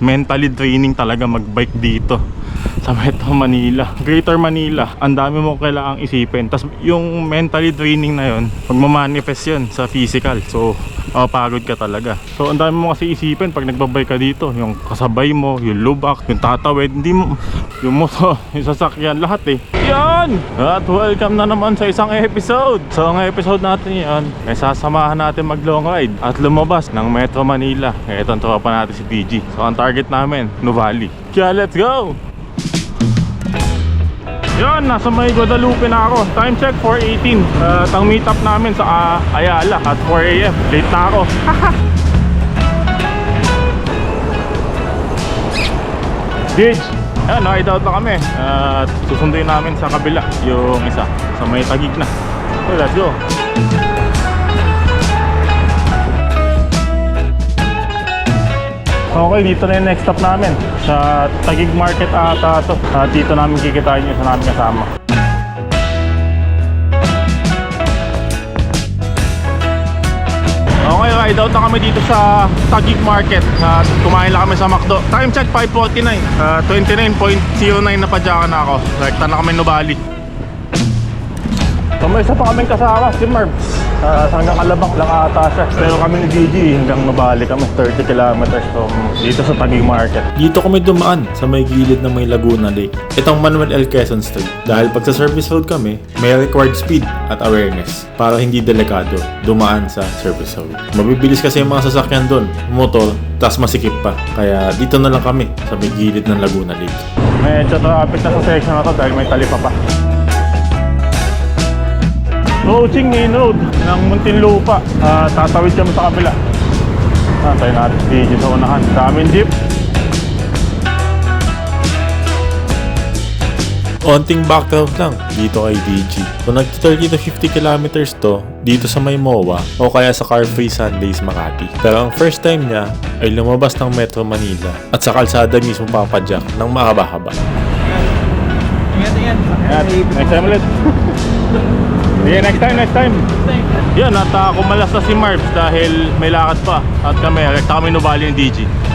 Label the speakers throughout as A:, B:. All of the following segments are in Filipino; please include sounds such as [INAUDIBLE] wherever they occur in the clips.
A: mentally draining talaga magbike dito sa Metro Manila. Greater Manila, ang dami mo kailangang isipin. Tapos yung mentally draining na yun, magmamanifest yun sa physical. So, mapapagod ka talaga. So, ang dami mo kasi isipin pag nagbabike ka dito. Yung kasabay mo, yung lubak, yung tatawid, hindi mo, yung motor, yung sasakyan, lahat eh. Yan! At welcome na naman sa isang episode. So, ang episode natin yan, ay sasamahan natin mag long ride at lumabas ng Metro Manila. Ito ang tropa natin si PG. So, ang target namin, Nuvali. Kaya let's go! Yan, nasa may Guadalupe na ako. Time check 4.18. Uh, ang meet up namin sa ah, Ayala at 4am. Late na ako. [LAUGHS] Dig! Yan, nakita out na kami. At susunduin namin sa kabila yung isa. Sa may tagig na. Okay, let's go. Okay, dito na yung next stop namin. Sa Tagig Market ata to. At dito namin kikitain yung isa namin kasama. Okay, ride out na kami dito sa Tagig Market. At kumain lang kami sa McDo. Time check 5.49. Uh, 29.09 na padyakan ako. Rekta na kami Nubali. So may isa pa kaming kasama, si Marbs. Uh, hanggang Alabang lang ata siya. Pero kami ni Gigi hanggang Nubali kami 30 kilometers from dito sa Tagig Market.
B: Dito kami dumaan sa may gilid ng may Laguna Lake. Itong Manuel L. Quezon Street. Dahil pag sa service road kami, may required speed at awareness para hindi delikado dumaan sa service road. Mabibilis kasi yung mga sasakyan doon, motor, tas masikip pa. Kaya dito na lang kami sa may gilid ng Laguna Lake.
A: Medyo traffic na sa section na to dahil may talipa pa. Approaching main road ng Muntinlupa. Ah, tatawid kami sa kabila. Ah, tayo natin si DJ sa unahan. Daming jeep.
B: Onting background lang dito kay DG. Kung nag 30 to 50 kilometers to, dito sa may MOA o kaya sa Car Free Sundays Makati. Pero ang first time niya ay lumabas ng Metro Manila at sa kalsada mismo papadyak ng mahaba-haba.
A: Yan, next time ulit. Sige, next time, next time. Yan, at uh, kumalas na si Marbs dahil may lakad pa. At kami, rekta kami nubali ng DG.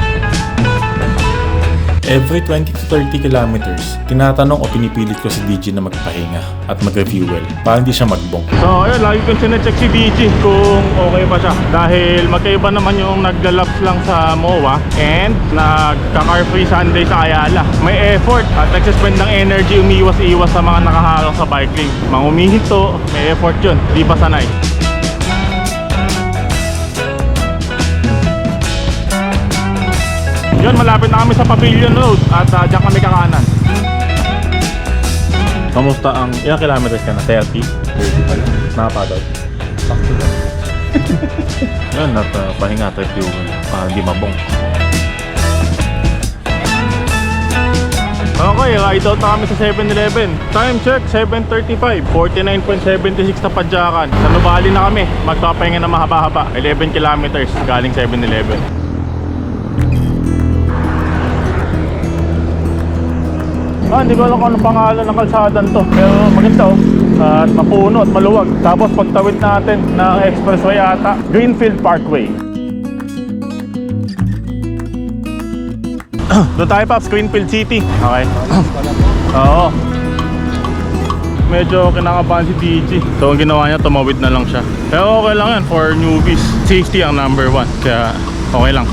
B: Every 20 to 30 kilometers, tinatanong o pinipilit ko si DG na magpahinga at mag-refuel para hindi siya magbong.
A: So, ayun, lagi kong sinecheck si DG kung okay pa siya. Dahil magkaiba naman yung naglalaps lang sa MOA and nagka-car free Sunday sa Ayala. May effort at nagsispend ng energy umiwas-iwas sa mga nakaharang sa bike lane. Mga umihinto, may effort yun. Di pa sanay. Yun, malapit na kami sa Pavilion Road at uh, dyan kami kakanan. Kamusta ang ilang kilometers ka na? 30? 30 pala. Nakapagod. [LAUGHS] Sakto lang. Yan, at uh, pahinga tayo fuel para hindi mabong. Okay, ride out na kami sa 7-Eleven. Time check, 7.35. 49.76 na padyakan. Sa Nubali na kami. Magpapahinga na mahaba-haba. 11 kilometers galing 7-Eleven. Hindi ko alam kung anong pangalan ng kalsadan to. Pero maganda oh. At mapuno at maluwag. Tapos pagtawid natin ng expressway ata, Greenfield Parkway. [CLEARS THROAT] Doon tayo Paps, Greenfield City. Okay. [CLEARS THROAT] Oo. Medyo kinakabahan si DJ. So ang ginawa niya, tumawid na lang siya. Pero okay lang yan for newbies. Safety ang number one. Kaya okay lang.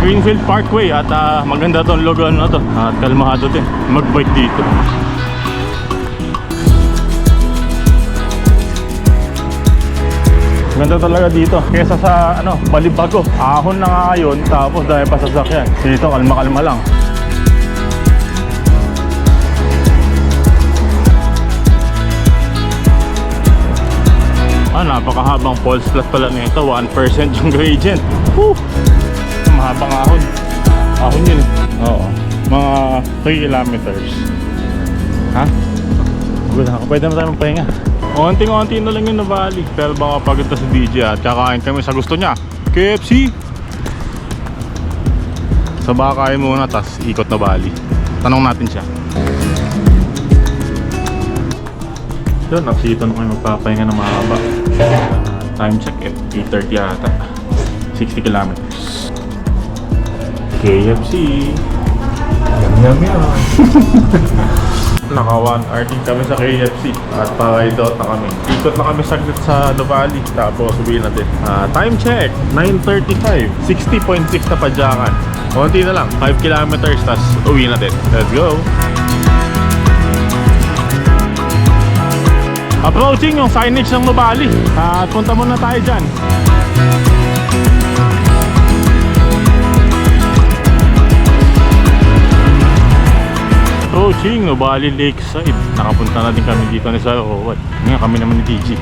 A: Greenfield Parkway at ah, maganda tong lugar na to. At kalmado din. Magbike dito. Ganda talaga dito. Kesa sa ano Balibago. Ahon na nga ngayon tapos dahil pa sasakyan. Dito kalma kalma lang. Ah, napakahabang pulse plus pala nito. 1% yung gradient. Woo! Mahabang ahon. Ahon yun. eh. Oo. Mga 3 kilometers. Ha? Good ako. Pwede na tayo magpahinga. Onting-onti na lang yung nabali. Pero baka pagod na si DJ at kakain kami sa gusto niya. KFC! Sa baka kain muna, tas ikot na bali. Tanong natin siya. Yun, nagsito na kayo magpapahinga ng mahaba. Uh, time check, eh, 8.30 ata. 60 kilometers. KFC.
C: Yum, yum, yum. [LAUGHS]
A: Naka 1 hour din kami sa KFC at pa-ride na kami. Ikot na kami saglit sa Nuvali tapos uwi na din. Ah, time check, 9.35. 60.6 na padyakan. Konti na lang, 5 kilometers tas uwi na din. Let's go! Approaching yung signage ng Nubali. At punta muna tayo dyan. Approaching Nubali Lakeside. Nakapunta na din kami dito ni Sir Howard. Ngayon kami naman ni DG.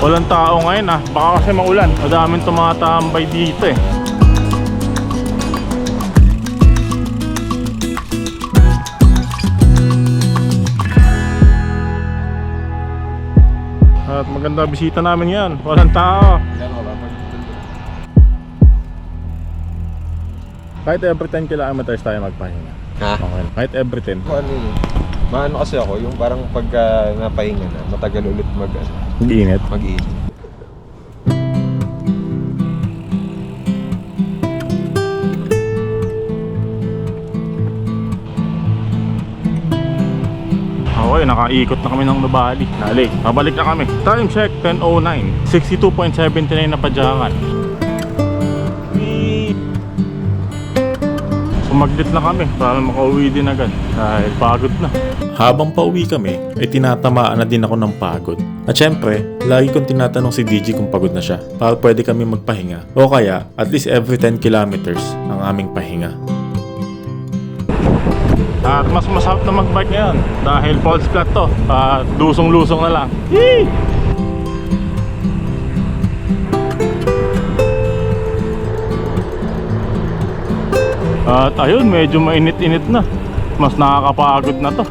A: Walang tao ngayon ah. Baka kasi maulan. Madaming tumatambay dito eh. At maganda bisita namin yan. Walang tao. Kahit every 10 kilometers tayo magpahinga.
C: Ha?
A: Okay. Kahit every 10.
C: Kung ano yun. Maano kasi ako, yung parang pagka napahinga na, matagal ulit mag, ano,
A: Mag-iinit.
C: mag-iinit.
A: Okay, nakaikot na kami ng Nubali. Nalik. Pabalik na kami. Time check, 10.09. 62.79 na padyakan. Sumaglit na kami para makauwi din agad. Dahil pagod na.
B: Habang pauwi kami, ay tinatamaan na din ako ng pagod. At syempre, lagi kong tinatanong si DJ kung pagod na siya para pwede kami magpahinga. O kaya, at least every 10 kilometers ang aming pahinga.
A: At mas masarap na magbike ngayon dahil false flat to. At lusong-lusong na lang. Yee! At ayun, medyo mainit-init na. Mas nakakapagod na to.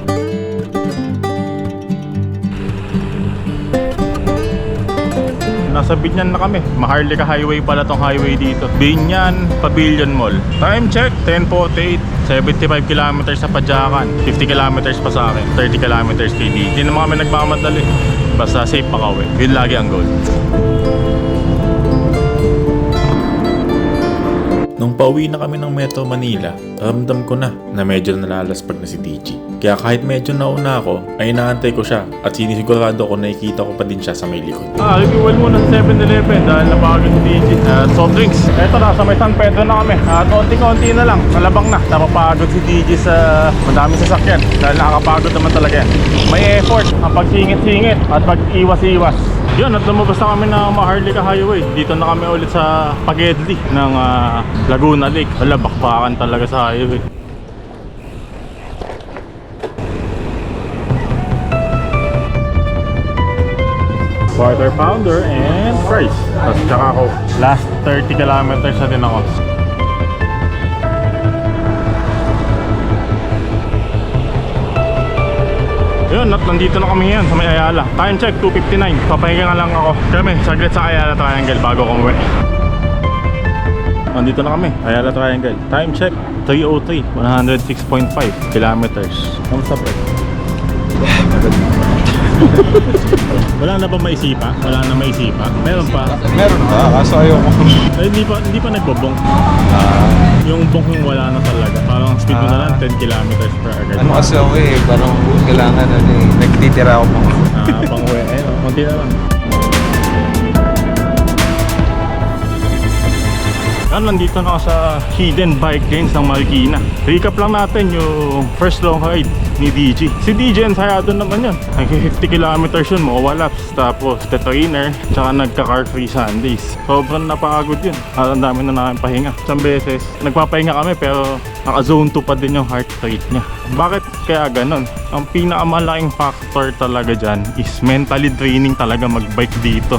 A: Nasa Binyan na kami. Maharlika Highway pala tong highway dito. Binyan Pavilion Mall. Time check, 10.48. 75 kilometers sa Padyakan. 50 kilometers pa sa akin. 30 kilometers kay. Hindi naman kami nagmamadali. Basta safe makauwi. Yun lagi ang goal.
B: Nung pauwi na kami ng Metro Manila, ramdam ko na na medyo nalalaspag na si DJ. Kaya kahit medyo nauna ako, ay inaantay ko siya at sinisigurado ko nakikita ko pa din siya sa may likod.
A: Ah, reviewan muna sa 7-Eleven dahil napagod si DJ. At soft drinks. Eto na, sa may San Pedro na kami. At konti-konti na lang. Malabang na. Napapagod si DJ sa madaming sasakyan. Dahil nakakapagod naman talaga yan. May effort ang pagsingit-singit at pag-iwas-iwas. Yun, at lumabas na kami ng Maharlika Highway. Dito na kami ulit sa Pagedli ng ah, Laguna Lake. Wala, bakbakan talaga sa highway. quarter pounder and fries. Tapos tsaka ako, last 30 kilometers na din ako. Yun, at nandito na kami ngayon sa may Ayala. Time check, 2.59. Papahinga nga lang ako. Kami, saglit sa Ayala Triangle bago kong uwi. Nandito na kami, Ayala Triangle. Time check, 303, 106.5 kilometers. Kamusta pre? [LAUGHS] Wala na ba maisipa? Wala na maisipa? Meron pa.
C: Meron ba? Kaso ayoko.
A: Eh, hindi pa, hindi pa nagbobong.
C: Ah,
A: Yung bong yung wala na talaga. Parang speed mo na lang 10 kilometers per hour.
C: ano kasi ako eh, parang kailangan ano eh, nagtitira ako mga
A: Ah, pang uwi. Eh, no, konti na lang. Yan, nandito na ako sa Hidden Bike Lanes ng Marikina. Recap lang natin yung first long ride ni DJ. Si DJ ensayado naman yun. Nag 50 kilometers yun, mga laps. Tapos, the trainer, tsaka nagka-car free Sundays. Sobrang napagod yun. At ang dami na namin pahinga. Isang beses, nagpapahinga kami pero naka-zone 2 pa din yung heart rate niya. Bakit kaya ganun? Ang pinakamalaking factor talaga dyan is mentally draining talaga mag-bike dito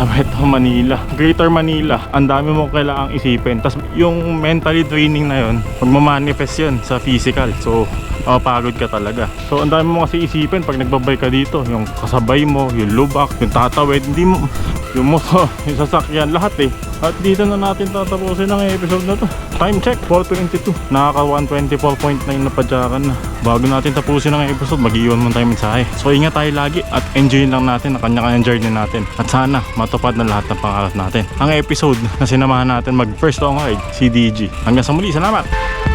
A: sa Metro Manila. Greater Manila, ang dami mo kailangang isipin. Tapos yung mentally draining na yun, magmamanifest yun sa physical. So, mapapagod ka talaga. So, ang dami mo kasi isipin pag nagbabay ka dito. Yung kasabay mo, yung lubak, yung tatawid. Hindi mo, yung motor, [LAUGHS] yung sasakyan, lahat eh. At dito na natin tatapusin ang episode na to. Time check, 4.22. Nakaka 124.9 na padyakan na. Bago natin tapusin ang episode, mag-iwan mo tayo mensahe. So ingat tayo lagi at enjoy lang natin ang kanya-kanyang journey natin. At sana matupad na lahat ng pangarap natin. Ang episode na sinamahan natin mag first long ride, si DG. Hanggang sa muli, salamat!